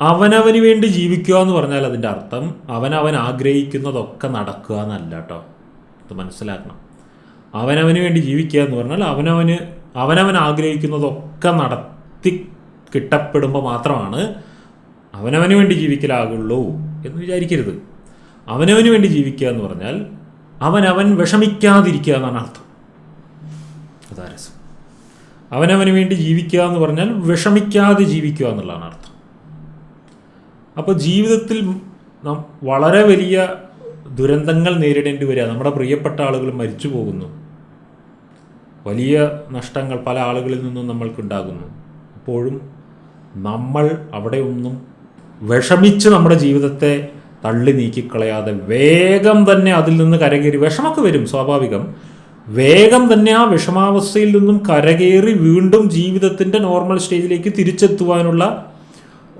അവനവന് വേണ്ടി ജീവിക്കുക എന്ന് പറഞ്ഞാൽ അതിന്റെ അർത്ഥം അവനവൻ ആഗ്രഹിക്കുന്നതൊക്കെ നടക്കുക എന്നല്ല കേട്ടോ. ഇത് മനസ്സിലാക്കണം. അവനവന് വേണ്ടി ജീവിക്കുക എന്ന് പറഞ്ഞാൽ അവനവന് അവനവൻ ആഗ്രഹിക്കുന്നതൊക്കെ നടത്തി കിട്ടപ്പെടുമ്പോൾ മാത്രമാണ് അവനവന് വേണ്ടി ജീവിക്കലാകുള്ളൂ എന്ന് വിചാരിക്കരുത്. അവനവന് വേണ്ടി ജീവിക്കുക എന്ന് പറഞ്ഞാൽ അവനവൻ വിഷമിക്കാതിരിക്കുക എന്നാണ് അർത്ഥം. അതാരസം അവനവന് വേണ്ടി ജീവിക്കുക എന്ന് പറഞ്ഞാൽ വിഷമിക്കാതെ ജീവിക്കുക എന്നുള്ളതാണ് അർത്ഥം. അപ്പോൾ ജീവിതത്തിൽ നാം വളരെ വലിയ ദുരന്തങ്ങൾ നേരിടേണ്ടി വരിക. നമ്മുടെ പ്രിയപ്പെട്ട ആളുകൾ മരിച്ചു പോകുന്നു. വലിയ നഷ്ടങ്ങൾ പല ആളുകളിൽ നിന്നും നമ്മൾക്കുണ്ടാകുന്നു. അപ്പോഴും നമ്മൾ അവിടെ ഒന്നും വിഷമിച്ച് നമ്മുടെ ജീവിതത്തെ തള്ളി നീക്കിക്കളയാതെ വേഗം തന്നെ അതിൽ നിന്ന് കരകയറി വിഷമൊക്കെ വരും സ്വാഭാവികം. വേഗം തന്നെ ആ വിഷമാവസ്ഥയിൽ നിന്നും കരകയറി വീണ്ടും ജീവിതത്തിന്റെ നോർമൽ സ്റ്റേജിലേക്ക് തിരിച്ചെത്തുവാനുള്ള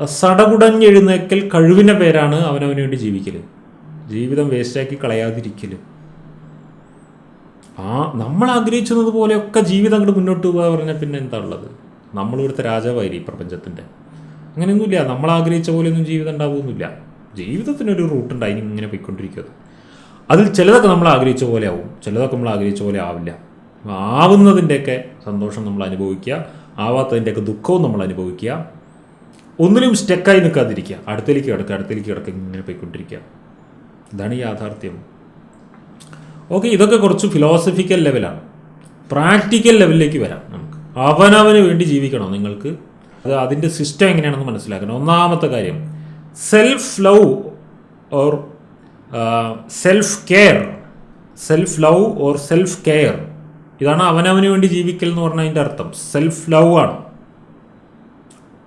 സടകുടഞ്ഞെഴുന്നേക്കൽ കഴിവിന്റെ പേരാണ് അവനവന് വേണ്ടി ജീവിക്കൽ ജീവിതം വേസ്റ്റാക്കി കളയാതിരിക്കൽ ആ നമ്മൾ ആഗ്രഹിച്ചത് പോലെയൊക്കെ ജീവിതം അങ്ങോട്ട് മുന്നോട്ട് പോകാൻ പറഞ്ഞാൽ പിന്നെ എന്താ ഉള്ളത്? നമ്മൾ ഇവിടുത്തെ രാജാവായി ഈ പ്രപഞ്ചത്തിന്റെ. അങ്ങനെയൊന്നുമില്ല. നമ്മൾ ആഗ്രഹിച്ച പോലെയൊന്നും ജീവിതം ഉണ്ടാവുമൊന്നുമില്ല ജീവിതത്തിനൊരു റൂട്ടുണ്ട് അതിന് ഇങ്ങനെ പോയിക്കൊണ്ടിരിക്കുന്നത് അതിൽ ചിലതൊക്കെ നമ്മൾ ആഗ്രഹിച്ച പോലെ ആവും. ചിലതൊക്കെ നമ്മൾ ആഗ്രഹിച്ച പോലെ ആവില്ല. ആവുന്നതിന്റെയൊക്കെ സന്തോഷം നമ്മൾ അനുഭവിക്കുക. ആവാത്തതിന്റെയൊക്കെ ദുഃഖവും നമ്മൾ അനുഭവിക്കുക. ഒന്നിലും സ്റ്റെക്കായി നിൽക്കാതിരിക്കുക. അടുത്തേക്ക് കിടക്കുക അടുത്തേക്ക് കിടക്കുക ഇങ്ങനെ പോയിക്കൊണ്ടിരിക്കുക. ഇതാണ് യാഥാർത്ഥ്യം. ഓക്കെ ഇതൊക്കെ കുറച്ച് ഫിലോസഫിക്കൽ ലെവലാണ് പ്രാക്ടിക്കൽ ലെവലിലേക്ക് വരാം നമുക്ക്. അവനവന് വേണ്ടി ജീവിക്കണം നിങ്ങൾക്ക്? അത് അതിന്റെ സിസ്റ്റം എങ്ങനെയാണെന്ന് മനസ്സിലാക്കണം. ഒന്നാമത്തെ കാര്യം self love or self care self love or self care ഇതാണ് അവനവന് വേണ്ടി ജീവിക്കൽ എന്ന് പറഞ്ഞതിന്റെ അർത്ഥം. സെൽഫ് ലവ് ആണ്.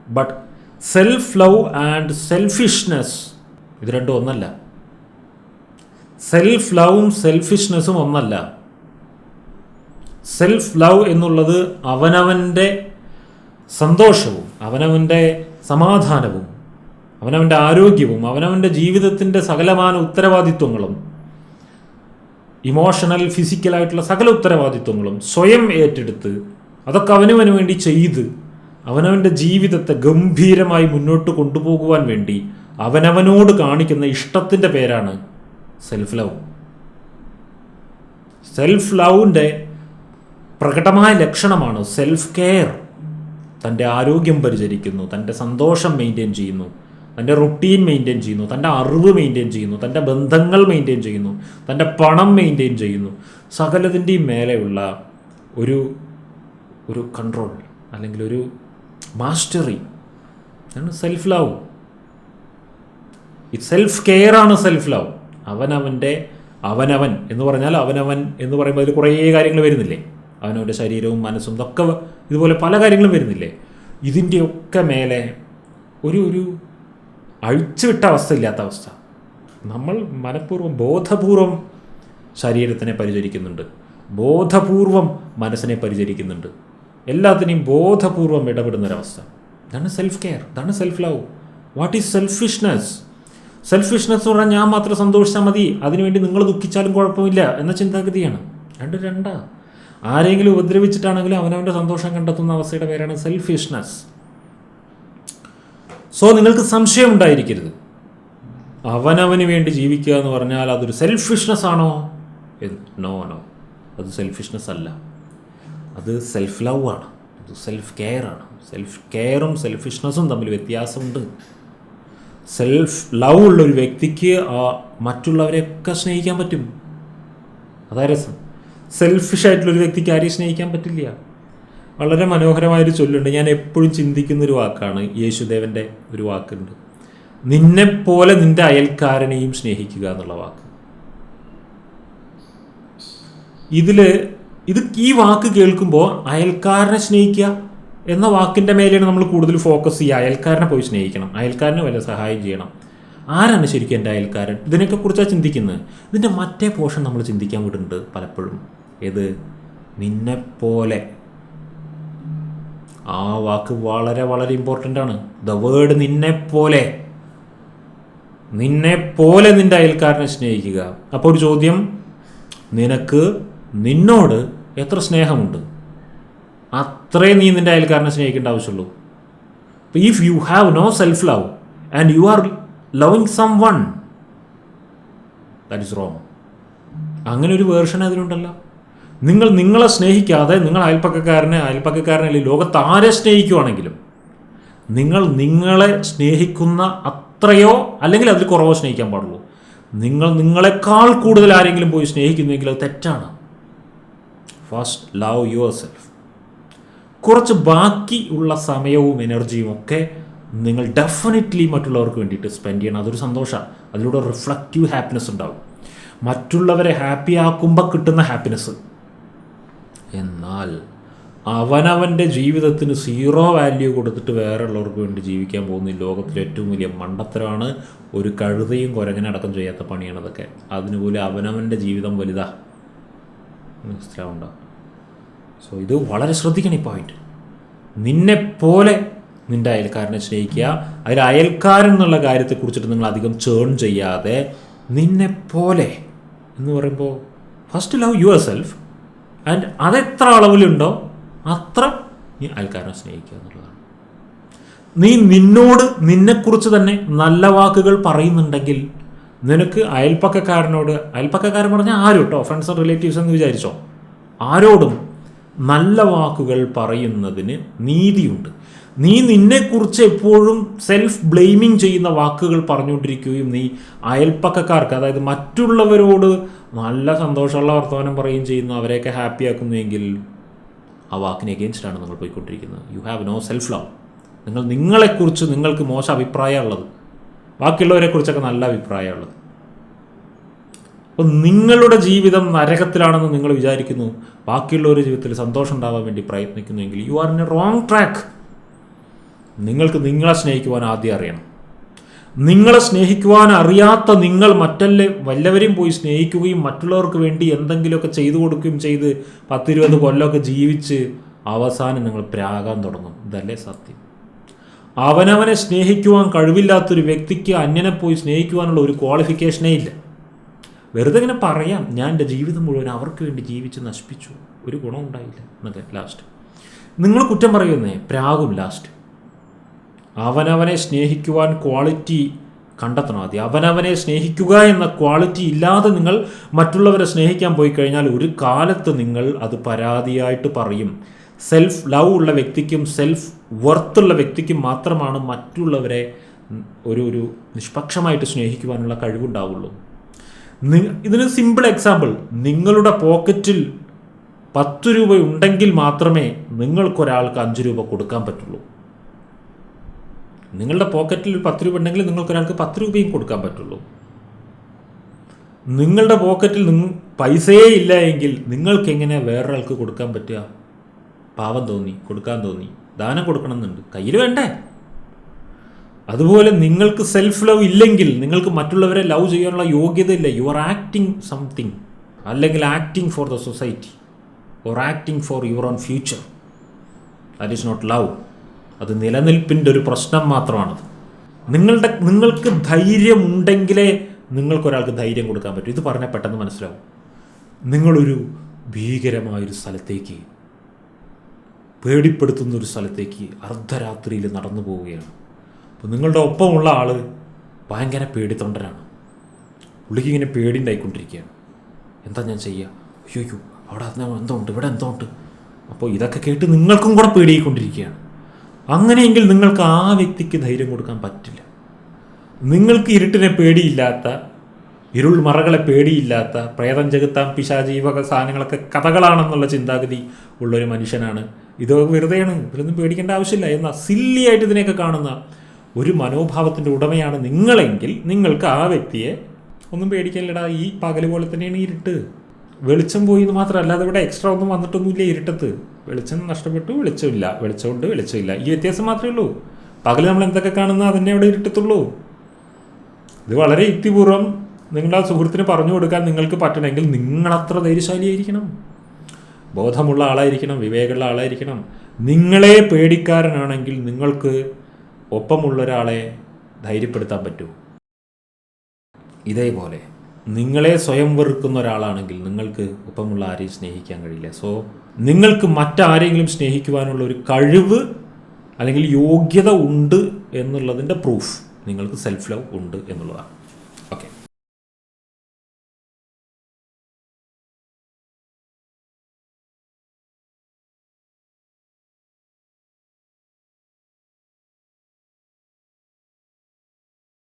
But self love and selfishness ഇത് രണ്ടും ഒന്നല്ല. സെൽഫ് ലവും സെൽഫിഷ്നെസ്സും ഒന്നല്ല. സെൽഫ് ലവ് എന്നുള്ളത് അവനവന്റെ സന്തോഷവും അവനവന്റെ സമാധാനവും അവനവന്റെ ആരോഗ്യവും അവനവന്റെ ജീവിതത്തിന്റെ സകലമാന ഉത്തരവാദിത്വങ്ങളും ഇമോഷണൽ ഫിസിക്കലായിട്ടുള്ള സകല ഉത്തരവാദിത്വങ്ങളും സ്വയം ഏറ്റെടുത്ത് അതൊക്കെ അവനവന് വേണ്ടി ചെയ്ത് അവനവന്റെ ജീവിതത്തെ ഗംഭീരമായി മുന്നോട്ട് കൊണ്ടുപോകുവാൻ വേണ്ടി അവനവനോട് കാണിക്കുന്ന ഇഷ്ടത്തിന്റെ പേരാണ് സെൽഫ് ലവ് സെൽഫ് ലവിന്റെ പ്രകടമായ ലക്ഷണമാണ് സെൽഫ് കെയർ തന്റെ ആരോഗ്യം പരിചരിക്കുന്നു തന്റെ സന്തോഷം മെയിന്റെയിൻ ചെയ്യുന്നു തന്റെ റുട്ടീൻ മെയിന്റെയിൻ ചെയ്യുന്നു തന്റെ അറിവ് മെയിന്റെയിൻ ചെയ്യുന്നു തന്റെ ബന്ധങ്ങൾ മെയിന്റെയിൻ ചെയ്യുന്നു തന്റെ പണം മെയിന്റെയിൻ ചെയ്യുന്നു. സകലതിന്റെയും മേലെയുള്ള ഒരു ഒരു കൺട്രോൾ അല്ലെങ്കിൽ ഒരു മാസ്റ്ററി. ആണ് സെൽഫ് ലവ് ഈ സെൽഫ് കെയർ ആണ് സെൽഫ് ലവ് അവനവന്റെ അവനവൻ എന്ന് പറഞ്ഞാൽ അവനവൻ എന്ന് പറയുമ്പോൾ അതിൽ കുറേ കാര്യങ്ങൾ വരുന്നില്ലേ? അവനവന്റെ ശരീരവും മനസ്സും ഇതൊക്കെ ഇതുപോലെ പല കാര്യങ്ങളും വരുന്നില്ലേ? ഇതിന്റെയൊക്കെ മേലെ ഒരു ഒരു അഴിച്ചുവിട്ട അവസ്ഥ ഇല്ലാത്ത അവസ്ഥ. നമ്മൾ മനഃപൂർവം ബോധപൂർവം ശരീരത്തിനെ പരിചരിക്കുന്നുണ്ട്. ബോധപൂർവം മനസ്സിനെ പരിചരിക്കുന്നുണ്ട്. എല്ലാത്തിനെയും ബോധപൂർവം ഇടപെടുന്ന ഒരവസ്ഥ ഇതാണ് സെൽഫ് കെയർ ഇതാണ് self love what is selfishness selfishness എന്ന് പറഞ്ഞാൽ ഞാൻ മാത്രം സന്തോഷിച്ചാൽ മതി. അതിനുവേണ്ടി നിങ്ങൾ ദുഃഖിച്ചാലും കുഴപ്പമില്ല എന്ന ചിന്താഗതിയാണ്. രണ്ട് രണ്ടാ. ആരെങ്കിലും ഉപദ്രവിച്ചിട്ടാണെങ്കിലും അവനവന്റെ സന്തോഷം കണ്ടെത്തുന്ന അവസ്ഥയുടെ പേരാണ് സെൽഫിഷ്നെസ് സോ നിങ്ങൾക്ക് സംശയം ഉണ്ടായിരിക്കരുത്. അവനവന് വേണ്ടി ജീവിക്കുക എന്ന് പറഞ്ഞാൽ അതൊരു സെൽഫിഷ്നെസ് ആണോ? നോ നോ അത് സെൽഫിഷ്നെസ് അല്ല. അത് സെൽഫ് ലവ് ആണ്. അത് സെൽഫ് കെയർ ആണ് സെൽഫ് കെയറും സെൽഫിഷ്നെസ്സും തമ്മിൽ വ്യത്യാസമുണ്ട്. സെൽഫ് ലവ് ഉള്ള ഒരു വ്യക്തിക്ക് മറ്റുള്ളവരെയൊക്കെ സ്നേഹിക്കാൻ പറ്റും. അതാ രസം. സെൽഫിഷ് ആയിട്ടുള്ള ഒരു വ്യക്തിക്ക് ആരെയും സ്നേഹിക്കാൻ പറ്റില്ല. വളരെ മനോഹരമായൊരു ചൊല്ലുണ്ട്. ഞാൻ എപ്പോഴും ചിന്തിക്കുന്ന ഒരു വാക്കാണ്. യേശുദേവന്റെ ഒരു വാക്കുണ്ട്. നിന്നെപ്പോലെ നിന്റെ അയൽക്കാരനെയും സ്നേഹിക്കുക എന്നുള്ള വാക്ക്. ഇതിൽ ഇത് ഈ വാക്ക് കേൾക്കുമ്പോൾ അയൽക്കാരനെ സ്നേഹിക്കുക എന്ന വാക്കിന്റെ മേലെയാണ് നമ്മൾ കൂടുതൽ ഫോക്കസ് ചെയ്യുക. അയൽക്കാരനെ പോയി സ്നേഹിക്കണം. അയൽക്കാരനെ വല്ല സഹായം ചെയ്യണം. ആരാണ് ശരിക്കും എന്റെ അയൽക്കാരൻ? ഇതിനൊക്കെ കുറിച്ചാണ് ചിന്തിക്കുന്നത് ഇതിന്റെ മറ്റേ പോർഷൻ നമ്മൾ ചിന്തിക്കാൻ വിടുന്നുണ്ട് പലപ്പോഴും. ഏത്? നിന്നെപ്പോലെ ആ വാക്ക് വളരെ വളരെ ഇമ്പോർട്ടന്റ് ആണ്. ദ വേർഡ് നിന്നെപ്പോലെ നിന്നെപ്പോലെ നിന്റെ അയൽക്കാരനെ സ്നേഹിക്കുക. അപ്പോൾ ഒരു ചോദ്യം. നിനക്ക് നിന്നോട് എത്ര സ്നേഹമുണ്ട്? അത്രേ നീ നിന്റെ അയൽക്കാരനെ സ്നേഹിക്കേണ്ട ആവശ്യമുള്ളൂ. If you have no self love and you are loving someone that is wrong അങ്ങനെ ഒരു വേർഷൻ അതിലുണ്ടല്ലോ. നിങ്ങൾ നിങ്ങളെ സ്നേഹിക്കാതെ നിങ്ങൾ അയൽപ്പക്കക്കാരനെ അയൽപ്പക്കക്കാരനെ അല്ലെങ്കിൽ ലോകത്ത് ആരെ സ്നേഹിക്കുവാണെങ്കിലും നിങ്ങൾ നിങ്ങളെ സ്നേഹിക്കുന്ന അത്രയോ അല്ലെങ്കിൽ അതിൽ കുറവോ സ്നേഹിക്കാൻ പാടുള്ളൂ. നിങ്ങൾ നിങ്ങളെക്കാൾ കൂടുതൽ ആരെങ്കിലും പോയി സ്നേഹിക്കുന്നുവെങ്കിൽ അത് തെറ്റാണ്. ഫസ്റ്റ് ലവ് യുവർ സെൽഫ് കുറച്ച് ബാക്കി ഉള്ള സമയവും എനർജിയും ഒക്കെ നിങ്ങൾ ഡെഫിനറ്റ്ലി മറ്റുള്ളവർക്ക് വേണ്ടിയിട്ട് സ്പെൻഡ് ചെയ്യണം. അതൊരു സന്തോഷമാണ് അതിലൂടെ റിഫ്ലക്റ്റീവ് ഹാപ്പിനെസ് ഉണ്ടാവും. മറ്റുള്ളവരെ ഹാപ്പി ആക്കുമ്പോൾ കിട്ടുന്ന ഹാപ്പിനെസ് എന്നാൽ അവനവന്റെ ജീവിതത്തിന് സീറോ വാല്യൂ കൊടുത്തിട്ട് വേറെ ഉള്ളവർക്ക് വേണ്ടി ജീവിക്കാൻ പോകുന്ന ഈ ലോകത്തിലെ ഏറ്റവും വലിയ മണ്ടത്തരമാണ് ഒരു കഴുതയും കുരങ്ങനെ അടക്കം ചെയ്യാത്ത പണിയാണ് അതൊക്കെ. അതിനുപോലെ പോലും അവനവന്റെ ജീവിതം വലുതാ. മനസ്സിലാവുണ്ടോ സോ ഇത് വളരെ ശ്രദ്ധിക്കണം ഈ പോയിന്റ് നിന്നെ പോലെ നിന്റെ അയൽക്കാരനെ സ്നേഹിക്കുക. അതിൽ അയൽക്കാരൻ എന്നുള്ള കാര്യത്തെക്കുറിച്ചിട്ട് നിങ്ങൾ അധികം ചേൺ ചെയ്യാതെ നിന്നെ പോലെ എന്ന് പറയുമ്പോൾ first love yourself and അതെത്ര അളവിലുണ്ടോ അത്ര നീ അയൽക്കാരനെ സ്നേഹിക്കുക എന്നുള്ളതാണ്. നീ നിന്നോട് നിന്നെക്കുറിച്ച് തന്നെ നല്ല വാക്കുകൾ പറയുന്നുണ്ടെങ്കിൽ നിനക്ക് അയൽപ്പക്കക്കാരനോട് അയൽപ്പക്കക്കാരൻ പറഞ്ഞാൽ ആരും കേട്ടോ ഫ്രണ്ട്സ് റിലേറ്റീവ്സ് എന്ന് വിചാരിച്ചോ? ആരോടും നല്ല വാക്കുകൾ പറയുന്നതിന് നീതിയുണ്ട്. നീ നിന്നെക്കുറിച്ച് എപ്പോഴും സെൽഫ് ബ്ലെയിമിങ് ചെയ്യുന്ന വാക്കുകൾ പറഞ്ഞുകൊണ്ടിരിക്കുകയും നീ അയൽപ്പക്കക്കാർക്ക് അതായത് മറ്റുള്ളവരോട് നല്ല സന്തോഷമുള്ള വർത്തമാനം പറയുകയും ചെയ്യുന്നു അവരെയൊക്കെ ഹാപ്പി ആക്കുന്നുവെങ്കിൽ ആ വാക്കിന് എഗെയിൻസ്റ്റാണ് നിങ്ങൾ പോയിക്കൊണ്ടിരിക്കുന്നത്. You have no self love നിങ്ങൾ നിങ്ങളെക്കുറിച്ച് നിങ്ങൾക്ക് മോശം അഭിപ്രായമുള്ളത്. ബാക്കിയുള്ളവരെക്കുറിച്ചൊക്കെ നല്ല അഭിപ്രായമുള്ളത്. അപ്പോൾ നിങ്ങളുടെ ജീവിതം നരകത്തിലാണെന്ന് നിങ്ങൾ വിചാരിക്കുന്നു. ബാക്കിയുള്ളവരുടെ ജീവിതത്തിൽ സന്തോഷം ഉണ്ടാവാൻ വേണ്ടി പ്രയത്നിക്കുന്നുവെങ്കിൽ you are in a wrong track നിങ്ങൾക്ക് നിങ്ങളെ സ്നേഹിക്കുവാൻ ആദ്യം അറിയണം. നിങ്ങളെ സ്നേഹിക്കുവാൻ അറിയാത്ത നിങ്ങൾ മറ്റല്ലേ വല്ലവരെയും പോയി സ്നേഹിക്കുകയും മറ്റുള്ളവർക്ക് വേണ്ടി എന്തെങ്കിലുമൊക്കെ ചെയ്തു കൊടുക്കുകയും ചെയ്ത് പത്തിരുപത് കൊല്ലമൊക്കെ ജീവിച്ച് അവസാനം നിങ്ങൾ പ്രാകാൻ തുടങ്ങും. ഇതല്ലേ സത്യം. അവനവനെ സ്നേഹിക്കുവാൻ കഴിവില്ലാത്തൊരു വ്യക്തിക്ക് അന്യനെ പോയി സ്നേഹിക്കുവാനുള്ള ഒരു ക്വാളിഫിക്കേഷനേ ഇല്ല. വെറുതെ ഇങ്ങനെ പറയാം. ഞാൻ എന്റെ ജീവിതം മുഴുവൻ അവർക്ക് വേണ്ടി ജീവിച്ച് നശിപ്പിച്ചു. ഒരു ഗുണം ഉണ്ടായില്ല. എന്നൊക്കെ ലാസ്റ്റ് നിങ്ങൾ കുറ്റം പറയുന്നേ? പ്രാകും ലാസ്റ്റ് അവനവനെ സ്നേഹിക്കുവാൻ ക്വാളിറ്റി കണ്ടെത്തണം ആദ്യം. അവനവനെ സ്നേഹിക്കുക എന്ന ക്വാളിറ്റി ഇല്ലാതെ നിങ്ങൾ മറ്റുള്ളവരെ സ്നേഹിക്കാൻ പോയി കഴിഞ്ഞാൽ ഒരു കാലത്ത് നിങ്ങൾ അത് പരാതിയായിട്ട് പറയും. സെൽഫ് ലവ് ഉള്ള വ്യക്തിക്കും സെൽഫ് വർത്തുള്ള വ്യക്തിക്കും മാത്രമാണ് മറ്റുള്ളവരെ ഒരു ഒരു നിഷ്പക്ഷമായിട്ട് സ്നേഹിക്കുവാനുള്ള കഴിവുണ്ടാവുള്ളൂ. ഇതിന് സിമ്പിൾ എക്സാമ്പിൾ നിങ്ങളുടെ പോക്കറ്റിൽ പത്ത് രൂപ ഉണ്ടെങ്കിൽ മാത്രമേ നിങ്ങൾക്കൊരാൾക്ക് അഞ്ച് രൂപ കൊടുക്കാൻ പറ്റുള്ളൂ. നിങ്ങളുടെ പോക്കറ്റിൽ പത്ത് രൂപ ഉണ്ടെങ്കിൽ നിങ്ങൾക്കൊരാൾക്ക് പത്ത് രൂപയും കൊടുക്കാൻ പറ്റുള്ളൂ. നിങ്ങളുടെ പോക്കറ്റിൽ നിങ്ങ പൈസയേ ഇല്ല എങ്കിൽ നിങ്ങൾക്ക് എങ്ങനെ വേറൊരാൾക്ക് കൊടുക്കാൻ പറ്റുക? പാവം തോന്നി കൊടുക്കാൻ തോന്നി. ദാനം കൊടുക്കണമെന്നുണ്ട്. കയ്യിൽ വേണ്ടേ? അതുപോലെ നിങ്ങൾക്ക് സെൽഫ് ലവ് ഇല്ലെങ്കിൽ നിങ്ങൾക്ക് മറ്റുള്ളവരെ ലവ് ചെയ്യാനുള്ള യോഗ്യത ഇല്ല യു ആർ ആക്ടിങ് സംതിങ് അല്ലെങ്കിൽ acting for the society or acting for your own future that is not love അത് നിലനിൽപ്പിന്റെ ഒരു പ്രശ്നം മാത്രമാണത്. നിങ്ങളുടെ നിങ്ങൾക്ക് ധൈര്യമുണ്ടെങ്കിലേ നിങ്ങൾക്കൊരാൾക്ക് ധൈര്യം കൊടുക്കാൻ പറ്റും. ഇത് പറഞ്ഞാൽ പെട്ടെന്ന് മനസ്സിലാവും. നിങ്ങളൊരു ഭീകരമായൊരു സ്ഥലത്തേക്ക് പേടിപ്പെടുത്തുന്ന ഒരു സ്ഥലത്തേക്ക് അർദ്ധരാത്രിയിൽ നടന്നു പോവുകയാണ് അപ്പോൾ നിങ്ങളുടെ ഒപ്പമുള്ള ആൾ ഭയങ്കര പേടിത്തൊണ്ടനാണ്. പുള്ളിക്ക് ഇങ്ങനെ പേടി ഉണ്ടായിക്കൊണ്ടിരിക്കുകയാണ് എന്താ ഞാൻ ചെയ്യുക അയ്യോ അയ്യോ അവിടെ അതിനെ എന്തോ ഉണ്ട് ഇവിടെ എന്തോ ഉണ്ട്. അപ്പോൾ ഇതൊക്കെ കേട്ട് നിങ്ങൾക്കും കൂടെ പേടിയായിക്കൊണ്ടിരിക്കുകയാണ്. അങ്ങനെയെങ്കിൽ നിങ്ങൾക്ക് ആ വ്യക്തിക്ക് ധൈര്യം കൊടുക്കാൻ പറ്റില്ല. നിങ്ങൾക്ക് ഇരുട്ടിനെ പേടിയില്ലാത്ത ഇരുൾ മറകളെ പേടിയില്ലാത്ത പ്രേതം ചെകുത്താൻ പിശാചി സാധനങ്ങളൊക്കെ കഥകളാണെന്നുള്ള ചിന്താഗതി ഉള്ളൊരു മനുഷ്യനാണ്. ഇത് വെറുതെയാണ് ഇതിലൊന്നും പേടിക്കേണ്ട ആവശ്യമില്ല. എന്ന സില്ലിയായിട്ട് ഇതിനെയൊക്കെ കാണുന്ന ഒരു മനോഭാവത്തിന്റെ ഉടമയാണ് നിങ്ങളെങ്കിൽ നിങ്ങൾക്ക് ആ വ്യക്തിയെ ഒന്നും പേടിക്കാനില്ലടാ ഈ പകൽ പോലെ തന്നെയാണ് ഇരുട്ട്. വെളിച്ചം പോയി എന്ന് മാത്രമല്ല അല്ലാതെ ഇവിടെ എക്സ്ട്രാ ഒന്നും വന്നിട്ടൊന്നുമില്ല ഇരുട്ടത്ത്. വെളിച്ചം നഷ്ടപ്പെട്ടു വെളിച്ചമില്ല. വെളിച്ചമുണ്ട് വെളിച്ചമില്ല. ഈ വ്യത്യാസം മാത്രമേ ഉള്ളൂ. പകൽ നമ്മൾ എന്തൊക്കെ കാണുന്ന അതിനെ അവിടെ ഇരുട്ടത്തുള്ളൂ. ഇത് വളരെ യുക്തിപൂർവം നിങ്ങളുടെ ആ സുഹൃത്തിന് പറഞ്ഞു കൊടുക്കാൻ നിങ്ങൾക്ക് പറ്റണമെങ്കിൽ നിങ്ങളത്ര ധൈര്യശാലിയായിരിക്കണം. ബോധമുള്ള ആളായിരിക്കണം വിവേകമുള്ള ആളായിരിക്കണം. നിങ്ങളെ പേടിക്കാരനാണെങ്കിൽ നിങ്ങൾക്ക് ഒപ്പമുള്ള ഒരാളെ ധൈര്യപ്പെടുത്താൻ പറ്റൂ. ഇതേപോലെ നിങ്ങളെ സ്വയം വെറുക്കുന്ന ഒരാളാണെങ്കിൽ നിങ്ങൾക്ക് ഒപ്പമുള്ള ആരെയും സ്നേഹിക്കാൻ കഴിയില്ല. സോ നിങ്ങൾക്ക് മറ്റാരെങ്കിലും സ്നേഹിക്കുവാനുള്ള ഒരു കഴിവ് അല്ലെങ്കിൽ യോഗ്യത ഉണ്ട് എന്നുള്ളതിന്റെ പ്രൂഫ് നിങ്ങൾക്ക് സെൽഫ് ലവ് ഉണ്ട് എന്നുള്ളതാണ്.